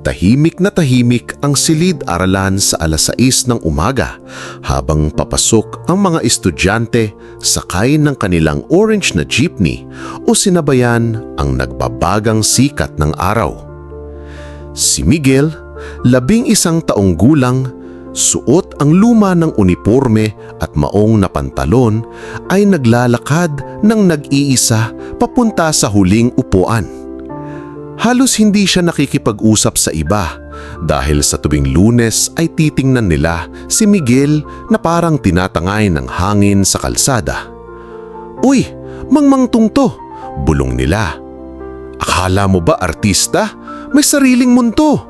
Tahimik na tahimik ang silid-aralan sa alas 6 ng umaga habang papasok ang mga estudyante sakay ng kanilang orange na jeepney o sinabayan ang nagbabagang sikat ng araw. Si Miguel, labing isang taong gulang, suot ang luma ng uniforme at maong na pantalon ay naglalakad ng nag-iisa papunta sa huling upuan. Halos hindi siya nakikipag-usap sa iba dahil sa tuwing lunes ay titingnan nila si Miguel na parang tinatangay ng hangin sa kalsada. Uy, mangmang tungto, bulong nila. Akala mo ba artista? May sariling munto.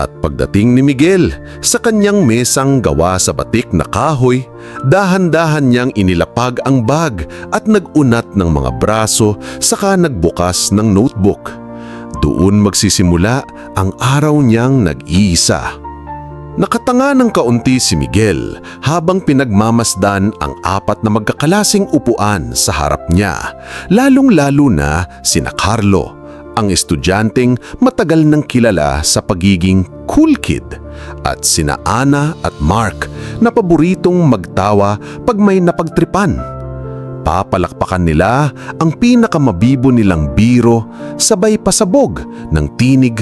At pagdating ni Miguel sa kanyang mesang gawa sa batik na kahoy, dahan-dahan niyang inilapag ang bag at nagunat ng mga braso saka nagbukas ng notebook. Doon magsisimula ang araw niyang nag-iisa. Nakatanga ng kaunti si Miguel habang pinagmamasdan ang apat na magkakalasing upuan sa harap niya, lalong-lalo na sina Carlo, ang estudyanteng matagal nang kilala sa pagiging cool kid, at sina Ana at Mark na paboritong magtawa pag may napagtripan. Papalakpakan nila ang pinakamabibo nilang biro sabay pasabog ng tinig.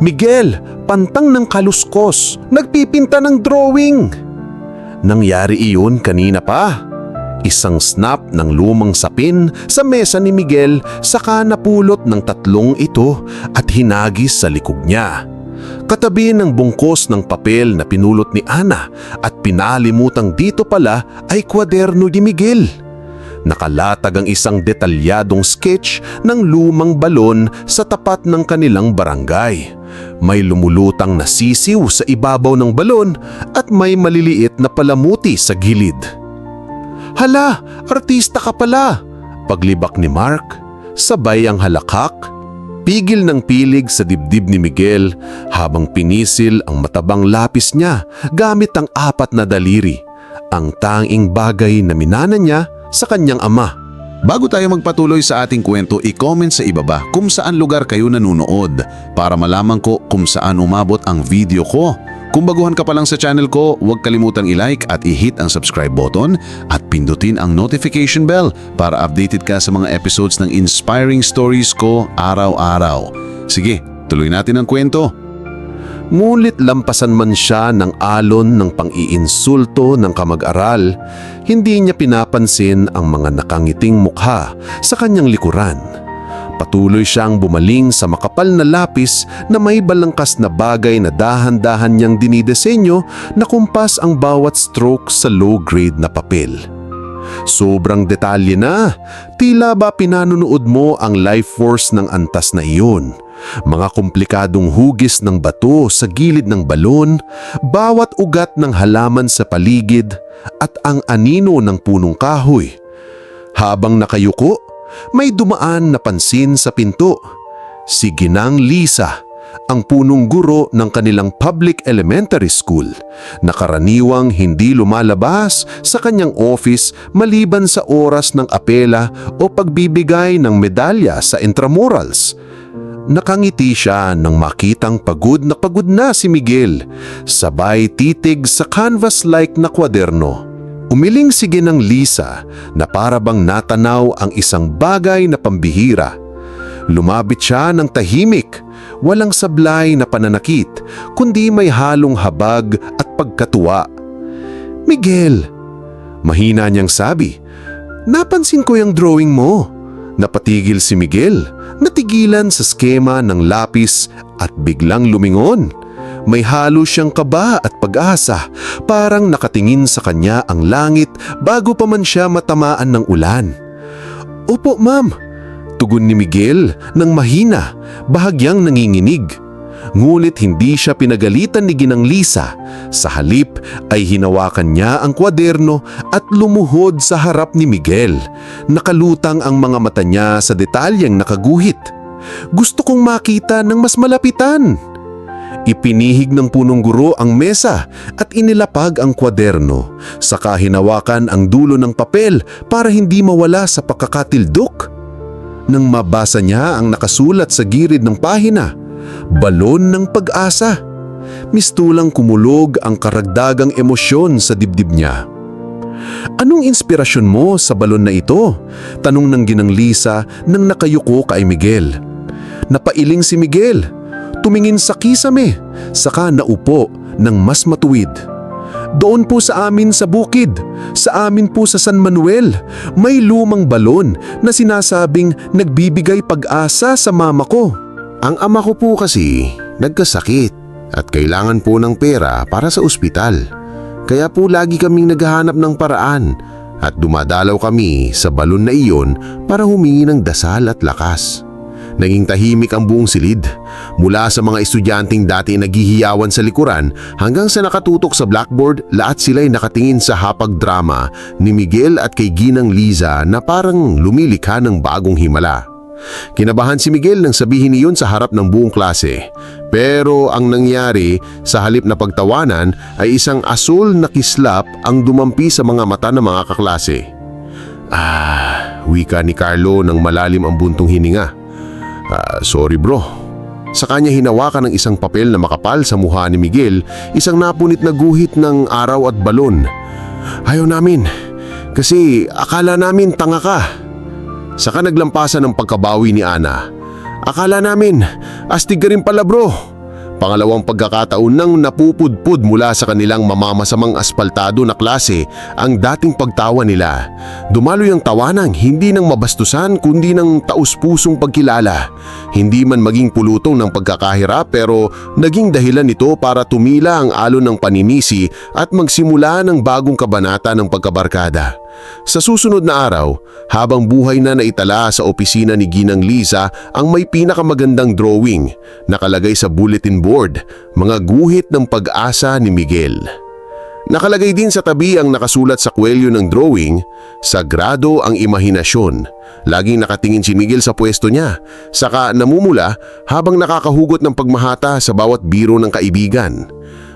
Miguel, pantang ng kaluskos, nagpipinta ng drawing. Nangyari iyon kanina pa. Isang snap ng lumang sapin sa mesa ni Miguel saka napulot ng tatlong ito at hinagis sa likod niya. Katabi ng bungkos ng papel na pinulot ni Ana at pinalimutang dito pala ay kwaderno ni Miguel. Nakalatag ang isang detalyadong sketch ng lumang balon sa tapat ng kanilang barangay. May lumulutang na sisiw sa ibabaw ng balon at may maliliit na palamuti sa gilid. Hala, artista ka pala! Paglibak ni Mark, sabay ang halakak, pigil ng pilig sa dibdib ni Miguel habang pinisil ang matabang lapis niya gamit ang apat na daliri, ang tanging bagay na minana niya sa kanyang ama. Bago tayo magpatuloy sa ating kwento, i-comment sa ibaba kung saan lugar kayo nanonood para malaman ko kung saan umabot ang video ko. Kung baguhan ka pa lang sa channel ko, huwag kalimutang i-like at i-hit ang subscribe button at pindutin ang notification bell para updated ka sa mga episodes ng inspiring stories ko araw-araw. Sige, tuloy natin ang kwento. Ngunit lampasan man siya ng alon ng pang-iinsulto ng kamag-aral, hindi niya pinapansin ang mga nakangiting mukha sa kanyang likuran. Patuloy siyang bumaling sa makapal na lapis na may balangkas na bagay na dahan-dahan niyang dinidesenyo na kumpas ang bawat stroke sa low-grade na papel. Sobrang detalye na, tila ba pinanunood mo ang life force ng antas na iyon. Mga komplikadong hugis ng bato sa gilid ng balon, bawat ugat ng halaman sa paligid, at ang anino ng punong kahoy. Habang nakayuko, may dumaan na pansin sa pinto. Si Ginang Lisa, ang punong guro ng kanilang public elementary school na karaniwang hindi lumalabas sa kanyang office maliban sa oras ng apela o pagbibigay ng medalya sa intramurals. Nakangiti siya nang makitang pagod na pagod na si Miguel, sabay titig sa canvas-like na kwaderno. Umiling sige ng Lisa na parabang natanaw ang isang bagay na pambihira. Lumabit siya ng tahimik, walang sablay na pananakit, kundi may halong habag at pagkatuwa. Miguel, mahina niyang sabi, napansin ko yung drawing mo. Napatigil si Miguel, natigilan sa skema ng lapis at biglang lumingon. May halo siyang kaba at pag-asa, parang nakatingin sa kanya ang langit bago pa man siya matamaan ng ulan. Opo ma'am, tugon ni Miguel nang mahina, bahagyang nanginginig. Ngunit hindi siya pinagalitan ni Ginang Lisa. Sa halip ay hinawakan niya ang kwaderno at lumuhod sa harap ni Miguel. Nakalutang ang mga mata niya sa detalyeng nakaguhit. Gusto kong makita ng mas malapitan. Ipinihig ng punong guro ang mesa at inilapag ang kwaderno. Saka hinawakan ang dulo ng papel para hindi mawala sa pagkakatildok. Nang mabasa niya ang nakasulat sa gilid ng pahina, balon ng pag-asa. Mistulang kumulog ang karagdagang emosyon sa dibdib niya. Anong inspirasyon mo sa balon na ito? Tanong ng ginang Lisa nang nakayuko kay Miguel. Napailing si Miguel. Tumingin sa kisame, saka naupo ng mas matuwid. Doon po sa amin sa bukid, sa amin po sa San Manuel, may lumang balon na sinasabing nagbibigay pag-asa sa mama ko. Ang ama ko po kasi nagkasakit at kailangan po ng pera para sa ospital. Kaya po lagi kaming naghahanap ng paraan at dumadalaw kami sa balon na iyon para humingi ng dasal at lakas. Naging tahimik ang buong silid mula sa mga estudyanteng dati naghihiyawan sa likuran hanggang sa nakatutok sa blackboard lahat sila'y nakatingin sa hapag drama ni Miguel at kay Ginang Liza na parang lumilikha ng bagong himala. Kinabahan si Miguel nang sabihin iyon sa harap ng buong klase. Pero ang nangyari sa halip na pagtawanan ay isang asul na kislap ang dumampi sa mga mata ng mga kaklase. Ah, wika ni Carlo nang malalim ang buntong hininga. Ah, sorry bro. Sa kanya hinawakan ng isang papel na makapal sa mukha ni Miguel, isang napunit na guhit ng araw at balon. Ayaw namin, kasi akala namin tanga ka. Saka naglampasan ng pagkabawi ni Ana. Akala namin, astig ka rin pala bro. Pangalawang pagkakataon nang napupudpud mula sa kanilang mamamasamang aspaltado na klase ang dating pagtawa nila. Dumaloy ang tawanang hindi ng mabastusan kundi ng taus-pusong pagkilala. Hindi man maging pulutong ng pagkakahirap pero naging dahilan nito para tumila ang alon ng paninisi at magsimula ng bagong kabanata ng pagkabarkada. Sa susunod na araw, habang buhay na naitala sa opisina ni Ginang Liza ang may pinakamagandang drawing, nakalagay sa bulletin board, mga guhit ng pag-asa ni Miguel. Nakalagay din sa tabi ang nakasulat sa kwelyo ng drawing, Sagrado ang imahinasyon. Laging nakatingin si Miguel sa pwesto niya, saka namumula habang nakakahugot ng pagmahata sa bawat biro ng kaibigan.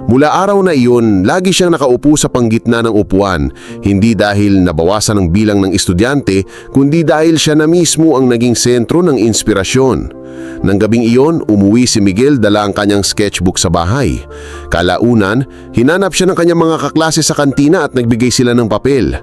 Mula araw na iyon, lagi siyang nakaupo sa panggitna ng upuan, hindi dahil nabawasan ang bilang ng estudyante, kundi dahil siya na mismo ang naging sentro ng inspirasyon. Nang gabing iyon, umuwi si Miguel dala ang kanyang sketchbook sa bahay. Kalaunan, hinanap siya ng kanyang mga kaklase sa kantina at nagbigay sila ng papel.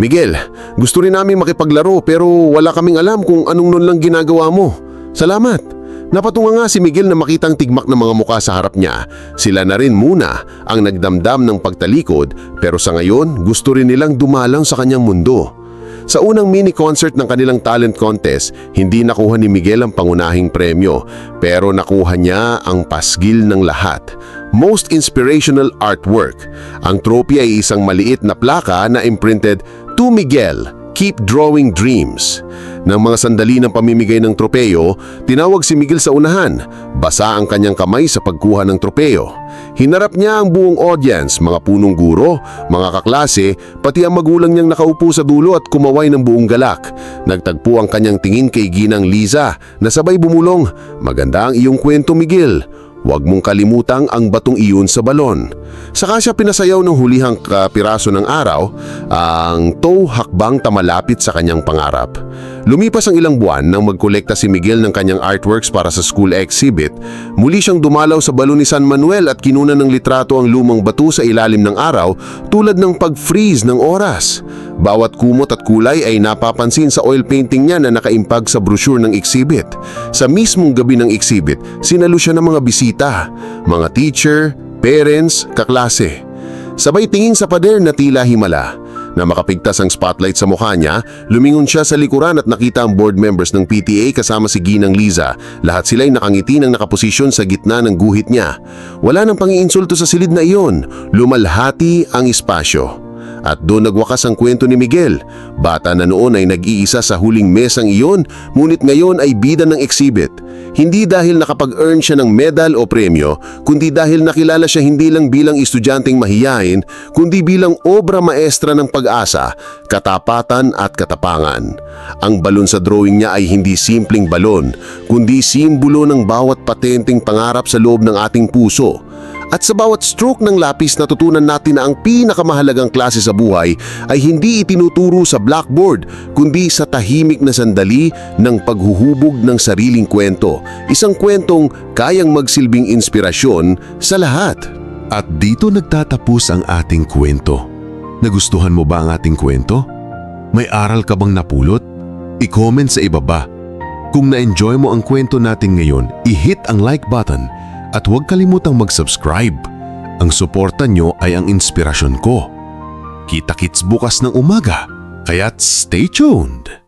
Miguel, gusto rin namin makipaglaro pero wala kaming alam kung anong nun lang ginagawa mo. Salamat! Napatunga nga si Miguel na makitang tigmak ng mga muka sa harap niya. Sila na rin muna ang nagdamdam ng pagtalikod pero sa ngayon gusto rin nilang dumalang sa kanyang mundo. Sa unang mini concert ng kanilang talent contest, hindi nakuha ni Miguel ang pangunahing premyo pero nakuha niya ang pasgil ng lahat. Most Inspirational Artwork. Ang trophy ay isang maliit na plaka na imprinted To Miguel, Keep Drawing Dreams. Nang mga sandali ng pamimigay ng tropeyo, tinawag si Miguel sa unahan. Basa ang kanyang kamay sa pagkuha ng tropeyo. Hinarap niya ang buong audience, mga punong guro, mga kaklase, pati ang magulang niyang nakaupo sa dulo at kumaway ng buong galak. Nagtagpo ang kanyang tingin kay Ginang Liza na sabay bumulong, Maganda ang iyong kwento Miguel. Huwag mong kalimutang ang batong iyon sa balon. Saka siya pinasayaw ng hulihang kapiraso ng araw, ang tow hakbang tamalapit sa kanyang pangarap. Lumipas ang ilang buwan nang magkolekta si Miguel ng kanyang artworks para sa school exhibit, muli siyang dumalaw sa balon ni San Manuel at kinuna ng litrato ang lumang bato sa ilalim ng araw tulad ng pag-freeze ng oras. Bawat kumot at kulay ay napapansin sa oil painting niya na nakaimpag sa brochure ng exhibit. Sa mismong gabi ng exhibit, sinalo siya ng mga bisita, mga teacher, parents, kaklase. Sabay tingin sa pader na tila himala. Na makapigtas ang spotlight sa mukha niya, lumingon siya sa likuran at nakita ang board members ng PTA kasama si Ginang Liza. Lahat sila'y nakangiti ng nakaposisyon sa gitna ng guhit niya. Wala nang pangiinsulto sa silid na iyon. Lumalhati ang espasyo. At doon nagwakas ang kwento ni Miguel. Bata na noon ay nag-iisa sa huling mesang iyon, ngunit ngayon ay bida ng exhibit. Hindi dahil nakapag-earn siya ng medal o premyo, kundi dahil nakilala siya hindi lang bilang estudyanteng mahiyain, kundi bilang obra maestra ng pag-asa, katapatan at katapangan. Ang balon sa drawing niya ay hindi simpleng balon, kundi simbolo ng bawat patenteng pangarap sa loob ng ating puso. At sa bawat stroke ng lapis natutunan natin na ang pinakamahalagang klase sa buhay ay hindi itinuturo sa blackboard kundi sa tahimik na sandali ng paghuhubog ng sariling kwento. Isang kwentong kayang magsilbing inspirasyon sa lahat. At dito nagtatapos ang ating kwento. Nagustuhan mo ba ang ating kwento? May aral ka bang napulot? I-comment sa ibaba. Kung na-enjoy mo ang kwento natin ngayon, i-hit ang like button at huwag kalimutang mag-subscribe. Ang suporta nyo ay ang inspirasyon ko. Kita-kits bukas ng umaga, kaya't stay tuned!